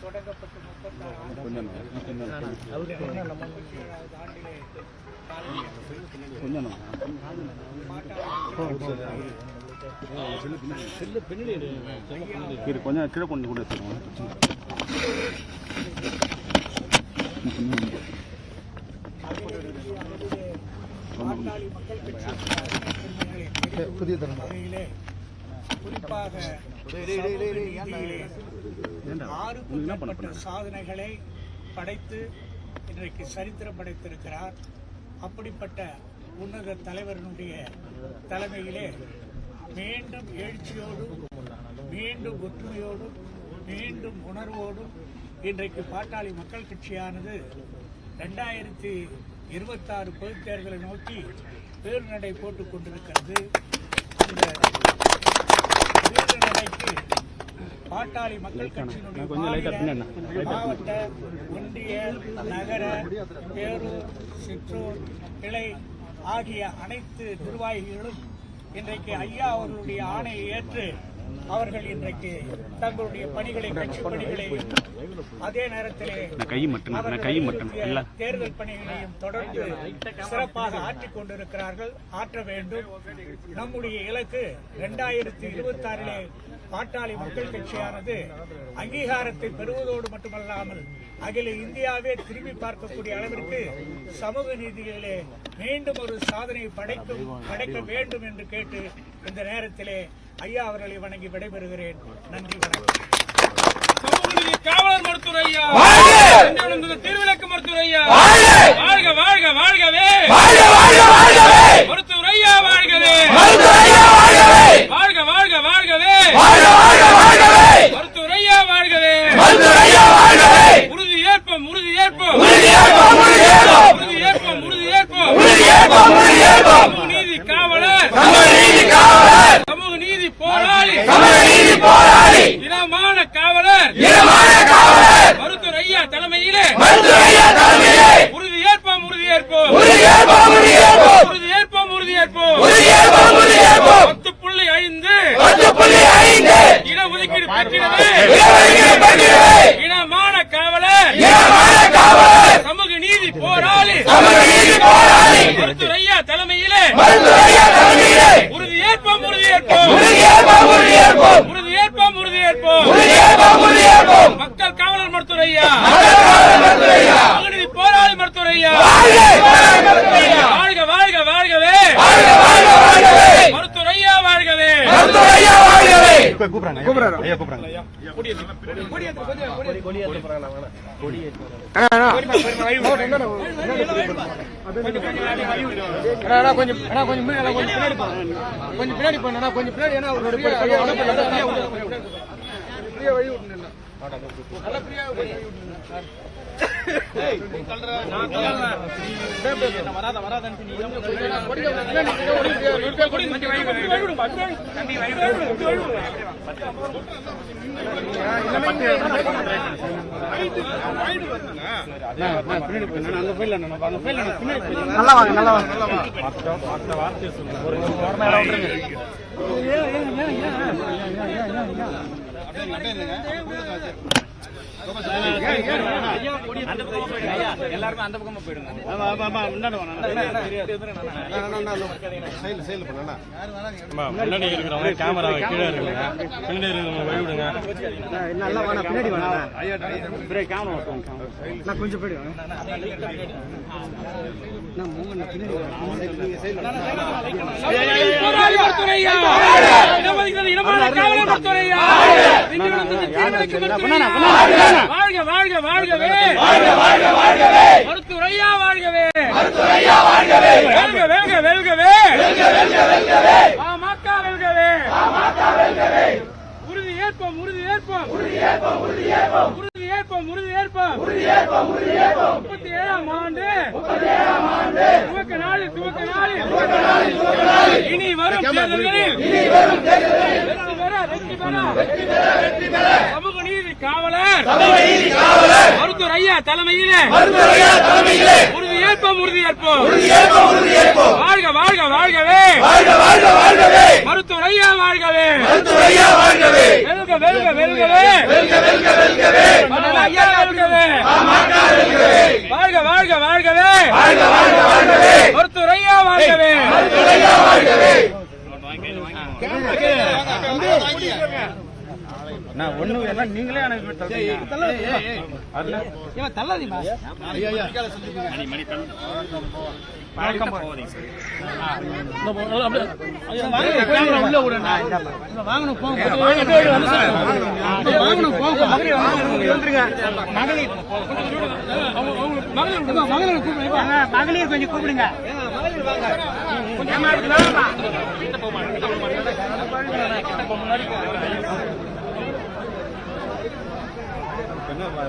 தொடங்கப்பட்டு முப்பத்தாறு ஆண்டிலே இது கொஞ்சம் கீழே கொண்டு கூட புதிய வகையிலே குறிப்பாக ஆறுக்கும் மேற்பட்ட சாதனைகளை படைத்து இன்றைக்கு சரித்திரம் படைத்திருக்கிறார். அப்படிப்பட்ட உன்னத தலைவரினுடைய தலைமையிலே மீண்டும் எழுச்சியோடும் மீண்டும் ஒற்றுமையோடும் மீண்டும் உணர்வோடும் இன்றைக்கு பாட்டாளி மக்கள் கட்சியானது ரெண்டாயிரத்தி இருபத்தாறு பொதுத் தேர்தலை நோக்கி பேருநடை போட்டுக் கொண்டிருக்கிறது. இந்த வீரநடைக்கு பாட்டாளி மக்கள் கட்சியினுடைய மாவட்ட ஒன்றிய நகர பேரூர் சிற்றூர் கிளை ஆகிய அனைத்து நிர்வாகிகளும் இன்றைக்கு ஐயா அவர்களுடைய ஆணையை ஏற்று அவர்கள் இன்றைக்கு தங்களுடைய பணிகளை கட்சி பணிகளையும் அதே நேரத்திலே தேர்தல் பணிகளையும் தொடர்ந்து சிறப்பாக ஆற்றிக் கொண்டிருக்கிறார்கள் ஆற்ற வேண்டும். நம்முடைய இலக்கு இரண்டாயிரத்தி இருபத்தி ஆறிலே பாட்டாளி மக்கள் கட்சியானது அங்கீகாரத்தை பெறுவதோடு மட்டுமல்லாமல் அகில இந்தியாவே திரும்பி பார்க்கக்கூடிய அளவிற்கு சமூக நீதியிலே மீண்டும் ஒரு சாதனையை படைக்கும் படைக்க வேண்டும் என்று கேட்டு இந்த நேரத்திலே ஐயா அவர்களை வணங்கி விடைபெறுகிறேன். நன்றி வணக்கம். காவலர் மருத்துவர் ஐயா திருவிளக்கு மருத்துவர் ஐயா வாழ்க வாழ்க வாழ்கவே! மருத்துவர் ஐயா வாழ்கவே! வாழ்க வாழ்க வாழ்கவே! மருத்துவர் ஐயா வாழ்கவே! உறுதி ஏற்போம் உறுதி ஏற்போம் உறுதி ஏற்போம் உறுதி ஏற்போம் சமூக நீதி காவலர் சமூக நீதி போராளி இனமான காவலர் மருத்துவர் ஐயா தலைமையிலே உறுதி ஏற்போம் உறுதி ஏற்போம் உறுதி ஏற்போம் உறுதி ஏற்போம் பத்து புள்ளி ஐந்து இடஒதுக்கீடு பெற்றிடவே இனமான காவலர் சமூக நீதி போராளி மருத்துவர் ஐயா தலைமையிலே உறுதி ஏற்போம் உறுதி ஏற்போம் உறுதி ஏற்போம் உறுதி ஏற்போம் மக்கள் காவலர் மருத்துவர் ஐயா மகளிர் போராளி மருத்துவர் ஐயா வாழ்க வாழ்க வாழ்கவே மருத்துவர் ஐயா வாழ்கவே கூப்பிடுறாங்க கூப்பிடுறாங்க ஐயா கூப்பிடுறாங்க கொஞ்சம் கொஞ்சம் பின்னாடி கொஞ்சம் பின்னாடி போ. கொஞ்சம் போனா கொஞ்சம் ஃப்ரீயா விடு. ஃப்ரீயா வழி விட்டுருந்தேன் நல்லா ஃப்ரீயா வழி விட்டுருந்தேன் நல்லா வாங்க நல்லா வாங்க நல்லா வாங்க முன்னாடி இருக்கிறவங்க கேமரா கீழே இருக்குங்க பின்னாடி இருக்கிறவங்க வழி விடுங்க நல்லா வாங்க பின்னாடி வாங்க பிரேக் கேமரா நான் கொஞ்சம் பின்னாடி வாங்க நான் வாழ்க வாழ்க வாழ்கவே மருத்துவர் வாழ்கவே வெல்க வெல்க வெல்கவே பாமக வெல்கவே உறுதி ஏற்போம் உறுதி ஏற்போம் உறுதி ஏற்போம் உறுதி ஏற்போம் உறுதி ஏற்போம். முப்பத்தி ஏழாம் ஆண்டு. துவக்க நாளில் துவக்க நாளில். இனி வரும் தேர்தல்களில். வெற்றி பெற வெற்றி பெற. சமூக நீதி காவலர். மருத்துவர் ஐயா தலைமையிலே. உறுதி உறுதியேற்போம் உறுதியேற்போம் வாழ்க வாழ்க வாழ்கவே. மருத்துவர் ஐயா வாழ்கவே. வெல்க வெல்க வெல்கவே. மருத்துவர் ஐயா வெல்கவே. வாழ்க வாழ்க வாழ்கவே. மருத்துவர் ஐயா வாழ்கவே. நான் ஒண்ணு எல்லாம் நீங்களே எனக்கு உள்ள விடுண்ணா. வாங்கணும் போங்க வாங்கணும் மகளிர் மகளிர் கூப்பிடுங்க. மகளிர் கொஞ்சம்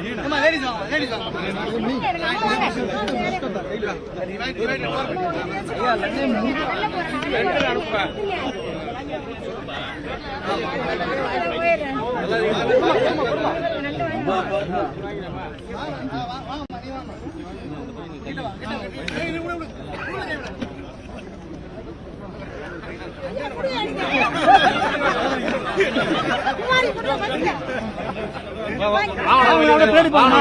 கூப்பிடுங்க பின்னாடி போமா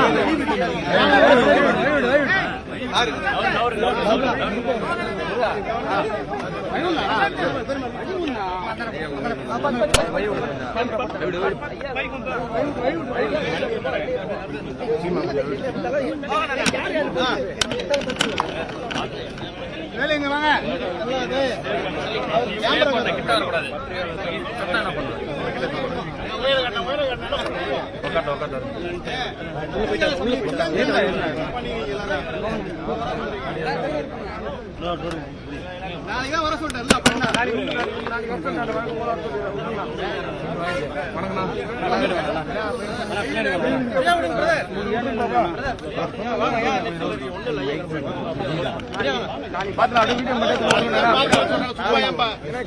வேலை இங்க வாங்க நாளைக்கு தான் வர சொல்லிட்டேன் பண்ணா நாளைக்கு வர சொல்லிட்டேன்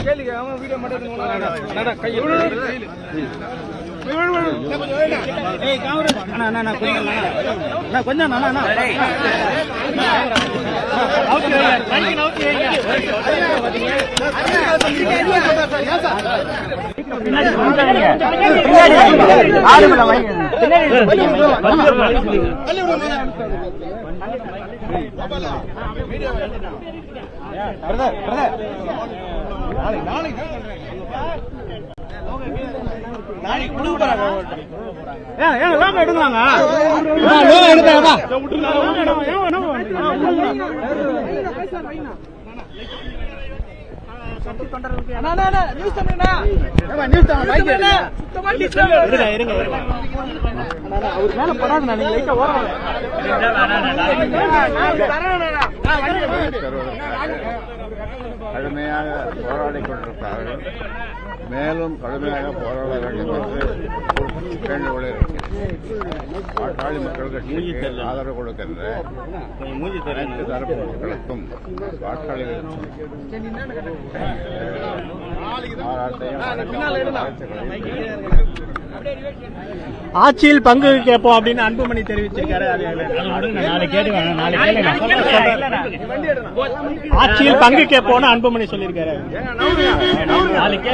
கேளுங்க அவங்க வீடியோ மட்டும் கொஞ்சம் எடுங்க அவர் மேல படாது நான் லைட்டா ஓரம் கடுமையாக போராடிக் கொண்டிருக்கிறார்கள் மேலும் கடுமையாக போராட வேண்டும் என்று வேண்டுகோளை பாட்டாளி மக்களுக்கு ஆதரவு கொடுக்கின்ற அனைத்து தரப்பு மக்களுக்கும் பாட்டாளிகளுக்கும் ஆட்சியில் பங்கு கேட்போம் அப்படின்னு அன்புமணி தெரிவிச்சிருக்காரு. ஆட்சியில் பங்கு கேட்போம்னு அன்புமணி சொல்லியிருக்காரு. நாளைக்கு